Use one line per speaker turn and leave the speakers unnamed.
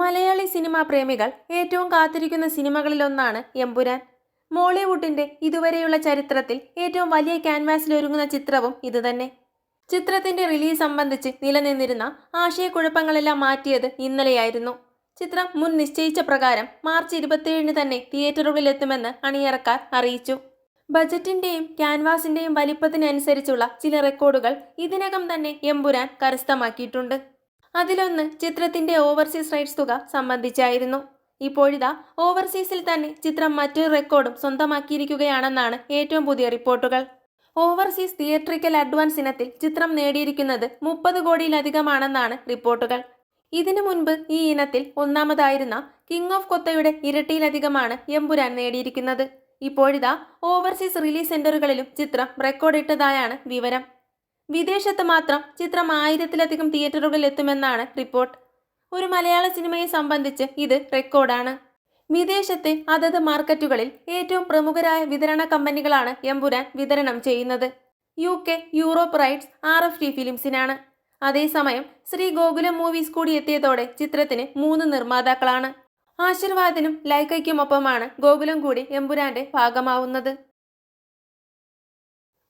Malayali cinema പ്രേമികൾ ഏറ്റവും കാത്തിരിക്കുന്ന സിനിമകളിലൊന്നാണ് എമ്പുരാൻ. മോളിവുഡിന്റെ ഇതുവരെയുള്ള ചരിത്രത്തിൽ ഏറ്റവും വലിയ ക്യാൻവാസിൽ ഒരുങ്ങുന്ന ചിത്രവും ഇതുതന്നെ. ചിത്രത്തിന്റെ റിലീസ് സംബന്ധിച്ച് നിലനിന്നിരുന്ന ആശയക്കുഴപ്പങ്ങളെല്ലാം മാറ്റിയത് ഇന്നലെയായിരുന്നു. ചിത്രം മുൻ നിശ്ചയിച്ച പ്രകാരം മാർച്ച് ഇരുപത്തിയേഴിന് തന്നെ തിയേറ്ററുകളിൽ തിയേറ്ററുകളിലെത്തുമെന്ന് അണിയറക്കാർ അറിയിച്ചു. ബജറ്റിന്റെയും ക്യാൻവാസിന്റെയും വലിപ്പത്തിനനുസരിച്ചുള്ള ചില റെക്കോർഡുകൾ ഇതിനകം തന്നെ എമ്പുരാൻ കരസ്ഥമാക്കിയിട്ടുണ്ട്. അതിലൊന്ന് ചിത്രത്തിന്റെ ഓവർസീസ് റൈറ്റ്സ് തുക സംബന്ധിച്ചായിരുന്നു. ഇപ്പോഴിതാ ഓവർസീസിൽ തന്നെ ചിത്രം മറ്റൊരു റെക്കോർഡും സ്വന്തമാക്കിയിരിക്കുകയാണെന്നാണ് ഏറ്റവും പുതിയ റിപ്പോർട്ടുകൾ. ഓവർസീസ് തിയേറ്ററിക്കൽ അഡ്വാൻസ് ഇനത്തിൽ ചിത്രം നേടിയിരിക്കുന്നത് മുപ്പത് കോടിയിലധികമാണെന്നാണ് റിപ്പോർട്ടുകൾ. ഇതിനു മുൻപ് ഈ ഇനത്തിൽ ഒന്നാമതായിരുന്ന കിങ് ഓഫ് കൊത്തയുടെ ഇരട്ടിയിലധികമാണ് എമ്പുരാൻ നേടിയിരിക്കുന്നത്. ഇപ്പോഴിതാ ഓവർസീസ് റിലീസ് സെന്ററുകളിലും ചിത്രം റെക്കോർഡിട്ടതായാണ് വിവരം. വിദേശത്ത് മാത്രം ചിത്രം ആയിരത്തിലധികം തിയേറ്ററുകളിൽ എത്തുമെന്നാണ് റിപ്പോർട്ട്. ഒരു മലയാള സിനിമയെ സംബന്ധിച്ച് ഇത് റെക്കോർഡാണ്. വിദേശത്തെ അതത് മാർക്കറ്റുകളിൽ ഏറ്റവും പ്രമുഖരായ വിതരണ കമ്പനികളാണ് എമ്പുരാൻ വിതരണം ചെയ്യുന്നത്. U K Europe rights R F T ഫിലിംസിനാണ്. അതേസമയം ശ്രീ ഗോകുലം മൂവീസ് കൂടി എത്തിയതോടെ ചിത്രത്തിന് മൂന്ന് നിർമ്മാതാക്കളാണ്. ആശീർവാദിനും ലൈക്കയ്ക്കുമൊപ്പമാണ് ഗോകുലം കൂടി എമ്പുരാന്റെ ഭാഗമാവുന്നത്.